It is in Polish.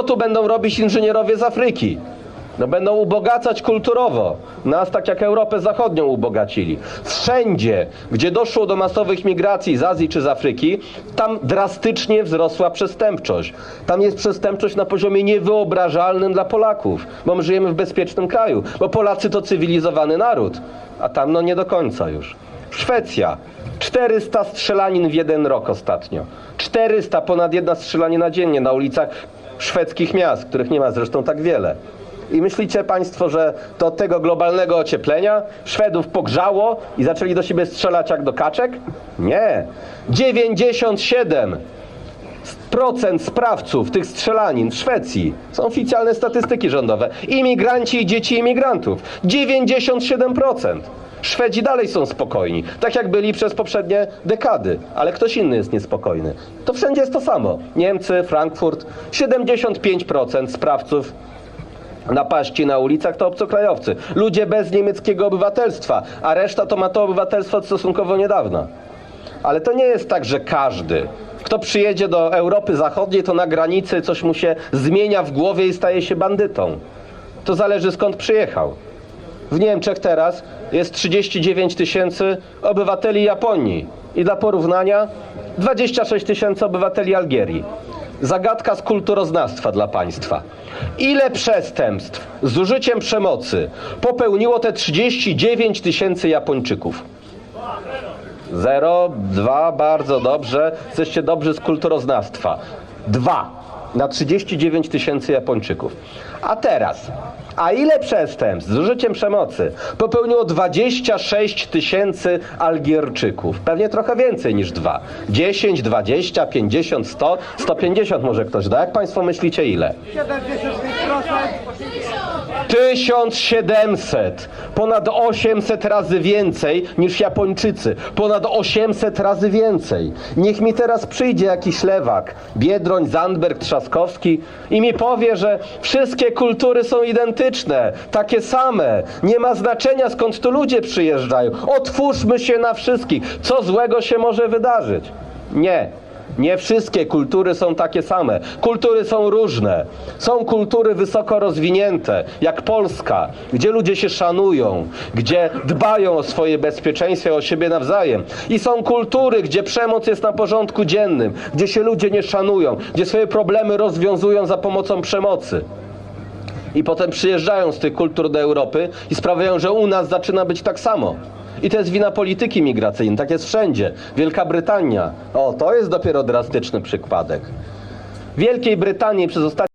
Co tu będą robić inżynierowie z Afryki? No będą ubogacać kulturowo. Nas tak jak Europę Zachodnią ubogacili. Wszędzie, gdzie doszło do masowych migracji z Azji czy z Afryki, tam drastycznie wzrosła przestępczość. Tam jest przestępczość na poziomie niewyobrażalnym dla Polaków, bo my żyjemy w bezpiecznym kraju, bo Polacy to cywilizowany naród, a tam no nie do końca już. Szwecja. 400 strzelanin w jeden rok ostatnio. 400, ponad jedna strzelanina dziennie na ulicach szwedzkich miast, których nie ma zresztą tak wiele. I myślicie Państwo, że to od tego globalnego ocieplenia Szwedów pogrzało i zaczęli do siebie strzelać jak do kaczek? Nie. 97 procent sprawców tych strzelanin w Szwecji są oficjalne statystyki rządowe. Imigranci i dzieci imigrantów. 97%. Szwedzi dalej są spokojni, tak jak byli przez poprzednie dekady, ale ktoś inny jest niespokojny. To wszędzie jest to samo. Niemcy, Frankfurt, 75% sprawców napaści na ulicach to obcokrajowcy. Ludzie bez niemieckiego obywatelstwa, a reszta to ma to obywatelstwo stosunkowo niedawna. Ale to nie jest tak, że każdy, kto przyjedzie do Europy Zachodniej, to na granicy coś mu się zmienia w głowie i staje się bandytą. To zależy skąd przyjechał. W Niemczech teraz jest 39 tysięcy obywateli Japonii i dla porównania 26 tysięcy obywateli Algierii. Zagadka z kulturoznawstwa dla państwa. Ile przestępstw z użyciem przemocy popełniło te 39 tysięcy Japończyków? Zero, dwa, bardzo dobrze. Jesteście dobrzy z kulturoznawstwa. Dwa na 39 tysięcy Japończyków. A teraz, a ile przestępstw z użyciem przemocy popełniło 26 tysięcy Algierczyków? Pewnie trochę więcej niż dwa. 10, 20, 50, 100, 150 może ktoś da. Jak Państwo myślicie ile? 1700, ponad 800 razy więcej niż Japończycy, ponad 800 razy więcej. Niech mi teraz przyjdzie jakiś lewak, Biedroń, Zandberg, Trzaskowski i mi powie, że wszystkie kultury są identyczne, takie same. Nie ma znaczenia skąd tu ludzie przyjeżdżają. Otwórzmy się na wszystkich. Co złego się może wydarzyć? Nie. Nie wszystkie kultury są takie same. Kultury są różne. Są kultury wysoko rozwinięte, jak Polska, gdzie ludzie się szanują, gdzie dbają o swoje bezpieczeństwo, o siebie nawzajem. I są kultury, gdzie przemoc jest na porządku dziennym, gdzie się ludzie nie szanują, gdzie swoje problemy rozwiązują za pomocą przemocy. I potem przyjeżdżają z tych kultur do Europy i sprawiają, że u nas zaczyna być tak samo. I to jest wina polityki migracyjnej, tak jest wszędzie. Wielka Brytania, o to jest dopiero drastyczny przypadek. W Wielkiej Brytanii przez ostatnie